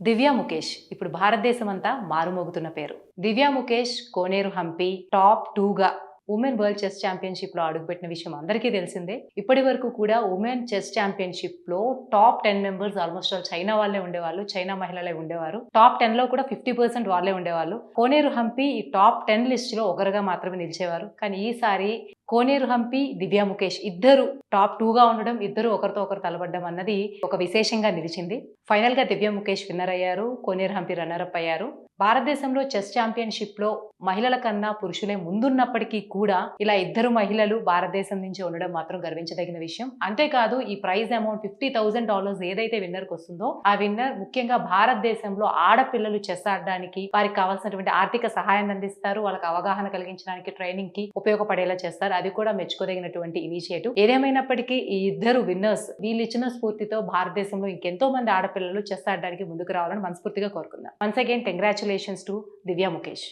దివ్యా ముఖేష్. ఇప్పుడు భారతదేశం అంతా మారుమోగుతున్న పేరు. దివ్యా ముఖేష్ కోనేరు హంపి టాప్ టూగా ఉమెన్ వరల్డ్ చెస్ ఛాంపియన్షిప్లో అడుగుపెట్టిన విషయం అందరికీ తెలిసిందే. ఇప్పటి వరకు కూడా women chess ఛాంపియన్షిప్లో top ten members almost all China వాళ్ళే ఉండేవాళ్ళు చైనా మహిళలే ఉండేవారు. టాప్ టెన్లో కూడా ఫిఫ్టీ పర్సెంట్ వాళ్ళే ఉండేవాళ్ళు. కోనేరు హంపి ఈ టాప్ టెన్ లిస్ట్లో ఒకరుగా మాత్రమే నిలిచేవారు. కానీ ఈసారి కోనేరు హంపి దివ్యా ముఖేష్ ఇద్దరు టాప్ టూగా ఉండడం ఇద్దరు ఒకరితో ఒకరు తలబడ్డం అన్నది ఒక విశేషంగా నిలిచింది. ఫైనల్గా దివ్యా ముఖేష్ విన్నర్ అయ్యారు కోనేరు హంపి రన్నర్ అప్ అయ్యారు. భారతదేశంలో చెస్ ఛాంపియన్షిప్లో మహిళల కన్నా పురుషులే ముందున్నప్పటికీ కూడా ఇలా ఇద్దరు మహిళలు భారతదేశం నుంచి ఉండడం మాత్రం గర్వించదగిన విషయం. అంతేకాదు ఈ prize amount fifty thousand dollars ఏదైతే విన్నర్ వస్తుందో ఆ విన్నర్ ముఖ్యంగా భారతదేశంలో ఆడపిల్లలు చెస్ ఆడడానికి వారికి కావాల్సినటువంటి ఆర్థిక సహాయాన్ని అందిస్తారు. వాళ్ళకి అవగాహన కలిగించడానికి ట్రైనింగ్కి ఉపయోగపడేలా చేస్తారు. అది కూడా మెచ్చుకోదగినటువంటి ఇనిషియేటివ్. ఏదేమైనప్పటికీ ఈ ఇద్దరు విన్నర్స్ వీళ్ళు ఇచ్చిన స్ఫూర్తితో భారతదేశంలో ఇంకెంతో మంది ఆడపిల్లలు చెస్ ఆడడానికి ముందుకు రావాలని మనస్ఫూర్తిగా కోరుకుందాం. Once again congratulations to Divya Mukesh.